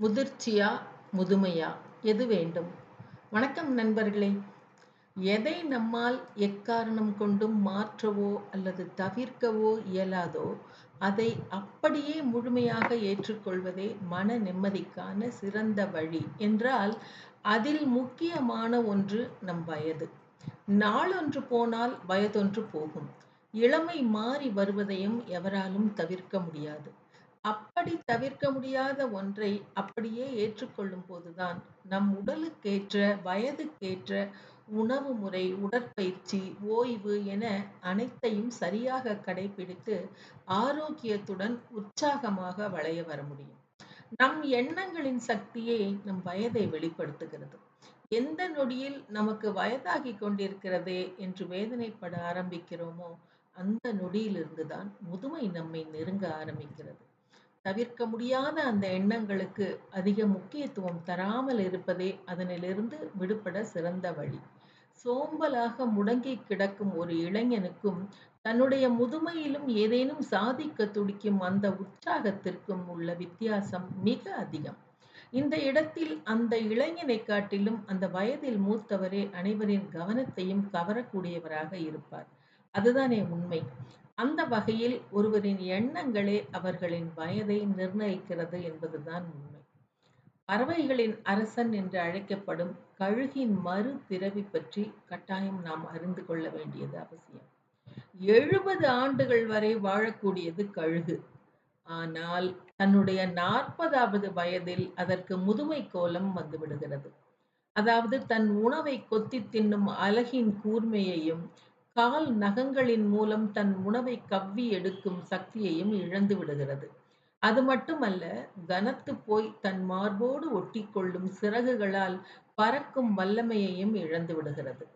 முதிர்ச்சியா முதுமையா? எது வேண்டும்? வணக்கம் நண்பர்களே. எதை நம்மால் எக்காரணம் கொண்டும் மாற்றவோ அல்லது தவிர்க்கவோ இயலாதோ அதை அப்படியே முழுமையாக ஏற்றுக்கொள்வதே மன நிம்மதிக்கான சிறந்த வழி என்றால் அதில் முக்கியமான ஒன்று நம் வயது. நாளொன்று போனால் வயதொன்று போகும். இளமை மாறி வருவதையும் எவராலும் தவிர்க்க முடியாது. அப்படி தவிர்க்க முடியாத ஒன்றை அப்படியே ஏற்றுக்கொள்ளும் போதுதான் நம் உடலுக்கேற்ற வயதுக்கேற்ற உணவு முறை உடற்பயிற்சி ஓய்வு என அனைத்தையும் சரியாக கடைபிடித்து ஆரோக்கியத்துடன் உற்சாகமாக வளைய வர முடியும். நம் எண்ணங்களின் சக்தியே நம் வயதை வெளிப்படுத்துகிறது. எந்த நொடியில் நமக்கு வயதாகி கொண்டிருக்கிறதே என்று வேதனைப்பட ஆரம்பிக்கிறோமோ அந்த நொடியிலிருந்து தான் முதுமை நம்மை நெருங்க ஆரம்பிக்கிறது. தவிர்க்க முடியாத அந்த எண்ணங்களுக்கு அதிக முக்கியத்துவம் தராமல் இருப்பதே அதனிலிருந்து விடுபட சிறந்த வழி. சோம்பலாக முடங்கி கிடக்கும் ஒரு இளைஞனுக்கும் தன்னுடைய முதுமையிலும் ஏதேனும் சாதிக்க துடிக்கும் அந்த உற்சாகத்திற்கும் உள்ள வித்தியாசம் மிக அதிகம். இந்த இடத்தில் அந்த இளைஞனை காட்டிலும் அந்த வயதில் மூத்தவரே அனைவரின் கவனத்தையும் கவரக்கூடியவராக இருப்பார். அதுதானே உண்மை. அந்த வகையில் ஒருவரின் எண்ணங்களே அவர்களின் வயதை நிர்ணயிக்கிறது என்பதுதான் உண்மை. பறவைகளின் அரசன் என்று அழைக்கப்படும் கழுகின் மறு பிறவி பற்றி கட்டாயம் நாம் அறிந்து கொள்ள வேண்டியது அவசியம். எழுபது ஆண்டுகள் வரை வாழக்கூடியது கழுகு. ஆனால் தன்னுடைய நாற்பதாவது வயதில் அதற்கு முதுமை கோலம் வந்துவிடுகிறது. அதாவது தன் உணவை கொத்தி தின்னும் அழகின் கூர்மையையும் கால் நகங்களின் மூலம் தன் உணவை கவ்வி எடுக்கும் சக்தியையும் இழந்து விடுகிறது. அது மட்டுமல்ல கனத்து போய் தன் மார்போடு ஒட்டி கொள்ளும் சிறகுகளால் பறக்கும் வல்லமையையும் இழந்து விடுகிறது.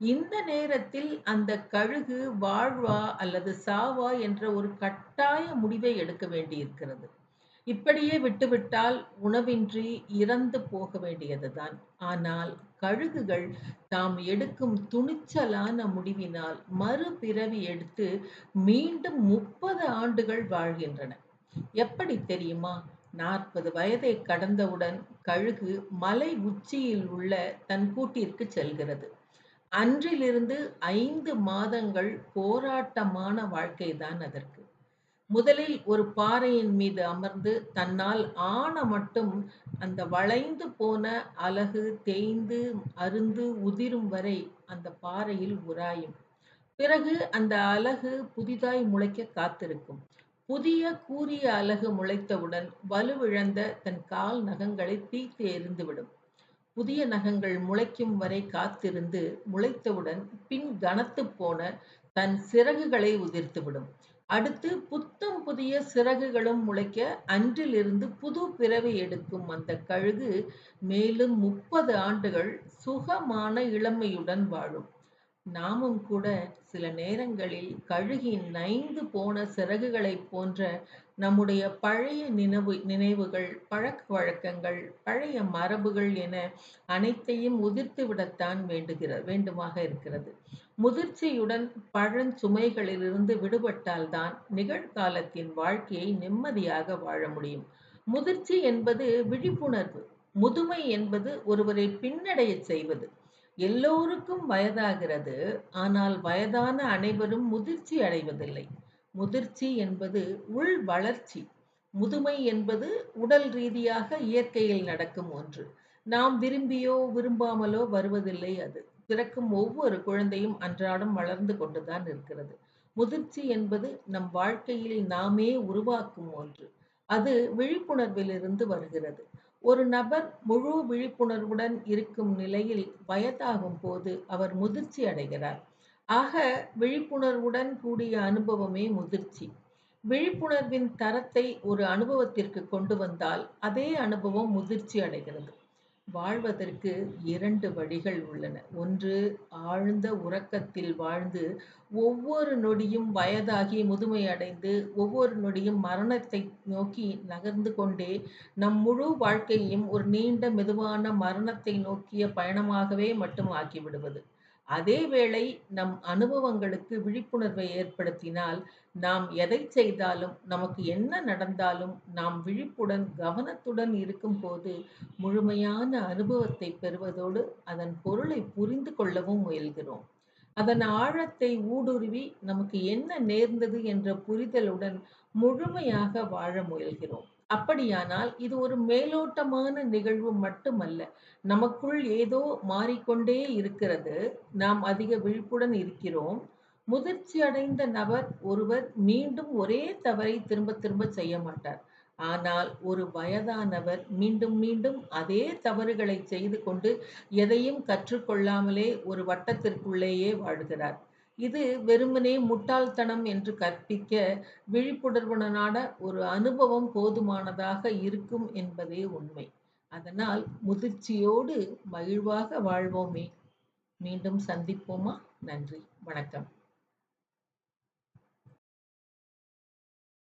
இந்த நேரத்தில் அந்த கழுகு வாழ்வா அல்லது சாவா என்ற ஒரு கட்டாய முடிவை எடுக்க வேண்டியிருக்கிறது. இப்படியே விட்டுவிட்டால் உணவின்றி இறந்து போக வேண்டியதுதான். ஆனால் கழுகுகள் தாம் எடுக்கும் துணிச்சலான முடிவினால் மறுபிறவி எடுத்து மீண்டும் முப்பது ஆண்டுகள் வாழ்கின்றன. எப்படி தெரியுமா? நாற்பது வயதை கடந்தவுடன் கழுகு மலை உச்சியில் உள்ள தன் கூட்டிற்கு செல்கிறது. அன்றிலிருந்து ஐந்து மாதங்கள் போராட்டமான வாழ்க்கைதான் அதற்கு. முதலில் ஒரு பாறையின் மீது அமர்ந்து தன்னால் ஆன மட்டும் அந்த வளைந்து போன அலகு தேய்ந்து அருந்து உதிரும் வரை அந்த பாறையில் உராயும். பிறகு அந்த அலகு புதிதாய் முளைக்க காத்திருக்கும். புதிய கூரிய அலகு முளைத்தவுடன் வலுவிழந்த தன் கால் நகங்களை தீர்த்து எரிந்துவிடும் புதிய நகங்கள் முளைக்கும் வரை காத்திருந்து முளைத்தவுடன் பின் கனத்து போன தன் சிறகுகளை உதிர்த்துவிடும். அடுத்து புத்தம் புதிய சிறகுகளும் முளைக்க அன்றிலிருந்து புது பிறவி எடுக்கும் அந்த கழுகு மேலும் முப்பது ஆண்டுகள் சுகமான இளமையுடன் வாழும். நாமும் கூட சில நேரங்களில் கழுகின் நைந்து போன சிறகுகளைப் போன்ற நம்முடைய பழைய நினைவு நினைவுகள் பழக்க வழக்கங்கள் பழைய மரபுகள் என அனைத்தையும் உதிர்த்து விடத்தான் வேண்டுகிற வேண்டுமாக இருக்கிறது. முதிர்ச்சியுடன் பழஞ்சுமைகளிலிருந்து விடுபட்டால்தான் நிகழ்காலத்தின் வாழ்க்கையை நிம்மதியாக வாழ முடியும். முதிர்ச்சி என்பது விழிப்புணர்வு முதுமை என்பது ஒருவரை பின்னடையச் செய்வது. எல்லோருக்கும் வயதாகிறது. ஆனால் வயதான அனைவரும் முதிர்ச்சி அடைவதில்லை. முதிர்ச்சி என்பது உள் வளர்ச்சி. முதுமை என்பது உடல் ரீதியாக இயற்கையில் நடக்கும் ஒன்று. நாம் விரும்பியோ விரும்பாமலோ வருவதில்லை அது. பிறக்கும் ஒவ்வொரு குழந்தையும் அன்றாடம் வளர்ந்து கொண்டுதான் இருக்கிறது. முதிர்ச்சி என்பது நம் வாழ்க்கையில் நாமே உருவாக்கும் ஒன்று. அது விழிப்புணர்விலிருந்து வருகிறது. ஒரு நபர் முழு விழிப்புணர்வுடன் இருக்கும் நிலையில் வயதாகும் போது அவர் முதிர்ச்சி அடைகிறார். ஆக விழிப்புணர்வுடன் கூடிய அனுபவமே முதிர்ச்சி. விழிப்புணர்வின் தரத்தை ஒரு அனுபவத்திற்கு கொண்டு வந்தால் அதே அனுபவம் முதிர்ச்சி அடைகிறது. வாழ்வதற்கு இரண்டு வழிகள் உள்ளன. ஒன்று ஆழ்ந்த உறக்கத்தில் வாழ்ந்து ஒவ்வொரு நொடியும் வயதாகி முதுமை அடைந்து ஒவ்வொரு நொடியும் மரணத்தை நோக்கி நகர்ந்து கொண்டே நம் முழு வாழ்க்கையையும் ஒரு நீண்ட மெதுவான மரணத்தை நோக்கிய பயணமாகவே மட்டும் ஆக்கிவிடுவது. அதேவேளை நம் அனுபவங்களுக்கு விழிப்புணர்வை ஏற்படுத்தினால் நாம் எதைச் செய்தாலும் நமக்கு என்ன நடந்தாலும் நாம் விழிப்புடன் கவனத்துடன் இருக்கும்போது முழுமையான அனுபவத்தை பெறுவதோடு அதன் பொருளை புரிந்து கொள்ளவும் முயல்கிறோம். அதன் ஆழத்தை ஊடுருவி நமக்கு என்ன நேர்ந்தது என்ற புரிதலுடன் முழுமையாக வாழ முயல்கிறோம். அப்படியானால் இது ஒரு மேலோட்டமான நிகழ்வு மட்டுமல்ல. நமக்குள் ஏதோ மாறிக்கொண்டே இருக்கிறது. நாம் அதிக விழிப்புடன் இருக்கிறோம். முதிர்ச்சி அடைந்த நபர் ஒருவர் மீண்டும் ஒரே தவறை திரும்ப திரும்ப செய்ய மாட்டார். ஆனால் ஒரு வயதானவர் மீண்டும் மீண்டும் அதே தவறுகளை செய்து கொண்டு எதையும் கற்றுக்கொள்ளாமலே ஒரு வட்டத்திற்குள்ளேயே வாழ்கிறார். இது வெறுமனே முட்டாள்தனம் என்று கற்பிக்க விழிப்புணர்வுடனான ஒரு அனுபவம் போதுமானதாக இருக்கும் என்பதே உண்மை. அதனால் முதிர்ச்சியோடு மகிழ்வாக வாழ்வோமே. மீண்டும் சந்திப்போமா? நன்றி. வணக்கம்.